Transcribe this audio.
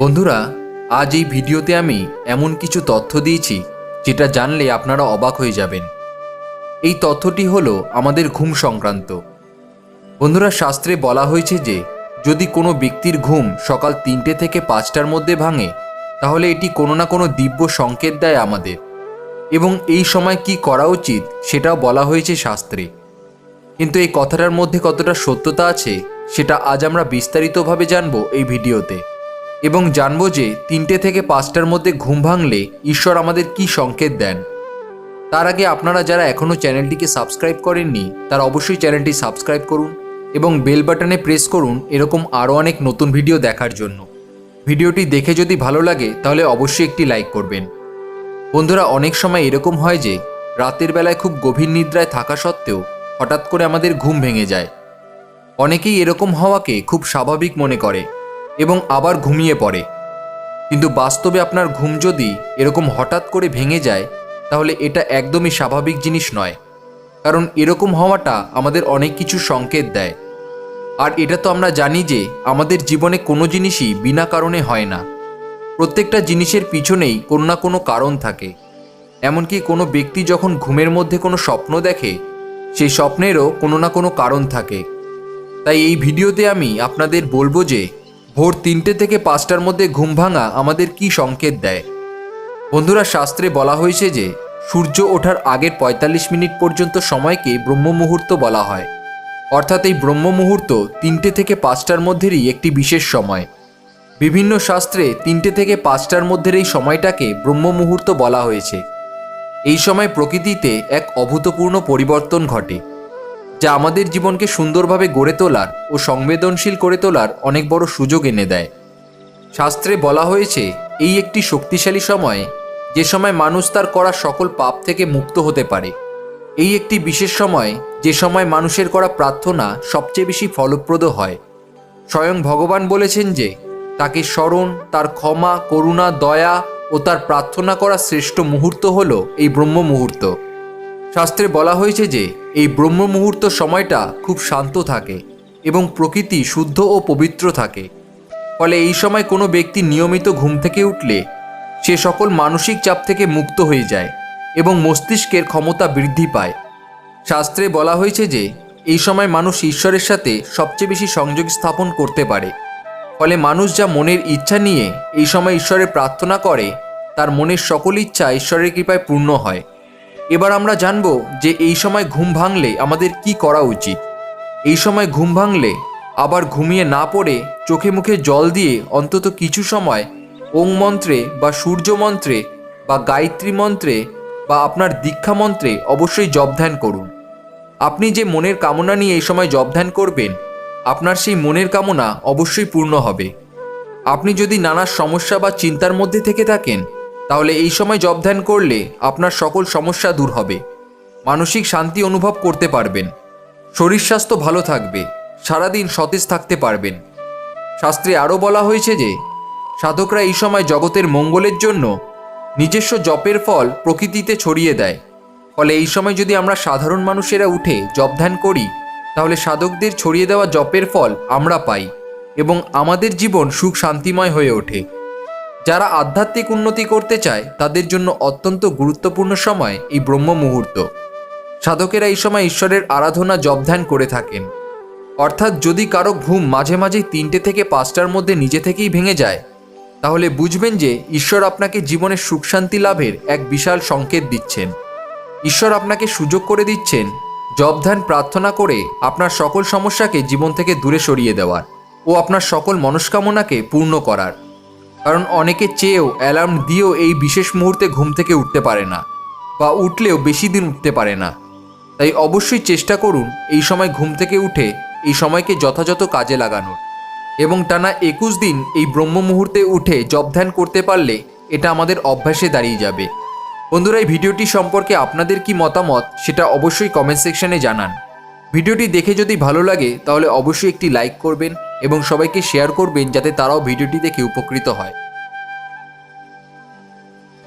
বন্ধুরা, আজ এই ভিডিওতে আমি এমন কিছু তথ্য দিয়েছি যেটা জানলে আপনারা অবাক হয়ে যাবেন। এই তথ্যটি হলো আমাদের ঘুম সংক্রান্ত। বন্ধুরা, শাস্ত্রে বলা হয়েছে যে, যদি কোনো ব্যক্তির ঘুম সকাল তিনটে থেকে পাঁচটার মধ্যে ভাঙে, তাহলে এটি কোনো না কোনো দিব্য সংকেত দেয় আমাদের। এবং এই সময় কি করা উচিত সেটাও বলা হয়েছে শাস্ত্রে। কিন্তু এই কথাটার মধ্যে কতটা সত্যতা আছে, সেটা আজ আমরা বিস্তারিতভাবে জানব এই ভিডিওতে। এবং জানব যে তিনটে থেকে পাঁচটার মধ্যে ঘুম ভাঙলে ঈশ্বর আমাদের কি সংকেত দেন। তার আগে আপনারা যারা এখনও চ্যানেলটিকে সাবস্ক্রাইব করেননি, তারা অবশ্যই চ্যানেলটি সাবস্ক্রাইব করুন এবং বেল বাটনে প্রেস করুন এরকম আরও অনেক নতুন ভিডিও দেখার জন্য। ভিডিওটি দেখে যদি ভালো লাগে, তাহলে অবশ্যই একটি লাইক করবেন। বন্ধুরা, অনেক সময় এরকম হয় যে রাতের বেলায় খুব গভীর নিদ্রায় থাকা সত্ত্বেও হঠাৎ করে আমাদের ঘুম ভেঙে যায়। অনেকেই এরকম হওয়াকে খুব স্বাভাবিক মনে করে। এবং আবার ঘুমিয়ে পড়ে। কিন্তু বাস্তবে আপনার ঘুম যদি এরকম হঠাৎ করে ভেঙে যায়, তাহলে এটা একদমই স্বাভাবিক জিনিস নয়। কারণ এরকম হওয়াটা আমাদের অনেক কিছু সংকেত দেয়। আর এটা তো আমরা জানি যে, আমাদের জীবনে কোনো জিনিসই বিনা কারণে হয় না। প্রত্যেকটা জিনিসের পিছনেই কোনো না কোনো কারণ থাকে। এমনকি কোনো ব্যক্তি যখন ঘুমের মধ্যে কোনো স্বপ্ন দেখে, সেই স্বপ্নেরও কোনো না কোনো কারণ থাকে। তাই এই ভিডিওতে আমি আপনাদের বলব যে ভোর তিনটে থেকে পাঁচটার মধ্যে ঘুম ভাঙা আমাদের কি সংকেত দেয়? বন্ধুরা, শাস্ত্রে বলা হয়েছে যে, সূর্য ওঠার আগের ৪৫ মিনিট পর্যন্ত সময়কে ব্রহ্ম মুহূর্ত বলা হয়। অর্থাৎ এই ব্রহ্ম মুহূর্ত তিনটে থেকে পাঁচটার মধ্যেরই একটি বিশেষ সময়। বিভিন্ন শাস্ত্রে তিনটে থেকে পাঁচটার মধ্যের এই সময়টাকে ব্রহ্ম মুহূর্ত বলা হয়েছে। এই সময় প্রকৃতিতে এক অভূতপূর্ণ পরিবর্তন ঘটে। যা আমাদের জীবনকে সুন্দরভাবে গড়ে তোলার ও সংবেদনশীল করে তোলার অনেক বড় সুযোগ এনে দেয়। শাস্ত্রে বলা হয়েছে, এই একটি শক্তিশালী সময়, যে সময় মানুষ তার করা সকল পাপ থেকে মুক্ত হতে পারে। এই একটি বিশেষ সময়, যে সময় মানুষের করা প্রার্থনা সবচেয়ে বেশি ফলপ্রদ হয়। স্বয়ং ভগবান বলেছেন যে, তাকে স্মরণ, তার ক্ষমা, করুণা, দয়া ও তার প্রার্থনা করা শ্রেষ্ঠ মুহূর্ত হল এই ব্রহ্ম মুহূর্ত শাস্ত্রে বলা হয়েছে যে, এই ব্রহ্ম মুহূর্ত সময়টা খুব শান্ত থাকে এবং প্রকৃতি শুদ্ধ ও পবিত্র থাকে। ফলে এই সময় কোনো ব্যক্তি নিয়মিত ঘুম থেকে উঠলে সে সকল মানসিক চাপ থেকে মুক্ত হয়ে যায় এবং মস্তিষ্কের ক্ষমতা বৃদ্ধি পায়। শাস্ত্রে বলা হয়েছে যে, এই সময় মানুষ ঈশ্বরের সাথে সবচেয়ে বেশি সংযোগ স্থাপন করতে পারে। ফলে মানুষ যা মনের ইচ্ছা নিয়ে এই সময় ঈশ্বরের প্রার্থনা করে, তার মনের সকল ইচ্ছা ঈশ্বরের কৃপায় পূর্ণ হয়। এবার আমরা জানব যে এই সময় ঘুম ভাঙলে আমাদের কি করা উচিত। এই সময় ঘুম ভাঙলে, আবার ঘুমিয়ে না পড়ে চোখে মুখে জল দিয়ে অন্তত কিছু সময় ওং মন্ত্রে বা সূর্য মন্ত্রে বা গায়ত্রী মন্ত্রে বা আপনার দীক্ষা মন্ত্রে অবশ্যই জপ ধ্যান করুন। আপনি যে মনের কামনা নিয়ে এই সময় জপ ধ্যান করবেন, আপনার সেই মনের কামনা অবশ্যই পূর্ণ হবে। আপনি যদি নানা সমস্যা বা চিন্তার মধ্যে থেকে থাকেন তাহলে এই সময় জব ধ্যান করলে আপনার সকল সমস্যা দূর হবে। মানসিক শান্তি অনুভব করতে পারবেন। শরীর স্বাস্থ্য ভালো থাকবে। সারাদিন সতেজ থাকতে পারবেন। শাস্ত্রে আরও বলা হয়েছে যে, সাধকরা এই সময় জগতের মঙ্গলের জন্য নিজস্ব জপের ফল প্রকৃতিতে ছড়িয়ে দেয়। ফলে এই সময় যদি আমরা সাধারণ মানুষেরা উঠে জপ ধ্যান করি, তাহলে সাধকদের ছড়িয়ে দেওয়া জপের ফল আমরা পাই এবং আমাদের জীবন সুখ শান্তিময় হয়ে ওঠে। যারা আধ্যাত্মিক উন্নতি করতে চায়, তাদের জন্য অত্যন্ত গুরুত্বপূর্ণ সময় এই ব্রহ্ম মুহূর্ত সাধকেরা এই সময় ঈশ্বরের আরাধনা জবধ্যান করে থাকেন। অর্থাৎ যদি কারও ঘুম মাঝে মাঝে তিনটে থেকে পাঁচটার মধ্যে নিজে থেকেই ভেঙে যায়, তাহলে বুঝবেন যে ঈশ্বর আপনাকে জীবনের সুখ শান্তি লাভের এক বিশাল সংকেত দিচ্ছেন। ঈশ্বর আপনাকে সুযোগ করে দিচ্ছেন জবধান প্রার্থনা করে আপনার সকল সমস্যাকে জীবন থেকে দূরে সরিয়ে দেওয়ার ও আপনার সকল মনস্কামনাকে পূর্ণ করার। কারণ অনেকে চেয়েও, অ্যালার্ম দিয়েও এই বিশেষ মুহূর্তে ঘুম থেকে উঠতে পারে না বা উঠলেও বেশি দিন উঠতে পারে না। তাই অবশ্যই চেষ্টা করুন এই সময় ঘুম থেকে উঠে এই সময়কে যথাযথ কাজে লাগানোর এবং টানা একুশ দিন এই ব্রহ্ম মুহূর্তে উঠে জব ধ্যান করতে পারলে এটা আমাদের অভ্যাসে দাঁড়িয়ে যাবে। বন্ধুরা, এই ভিডিওটি সম্পর্কে আপনাদের কি মতামত সেটা অবশ্যই কমেন্ট সেকশনে জানান। ভিডিওটি দেখে যদি ভালো লাগে তাহলে অবশ্যই একটি লাইক করবেন এবং সবাইকে শেয়ার করবেন যাতে তারাও ভিডিওটি দেখে উপকৃত হয়।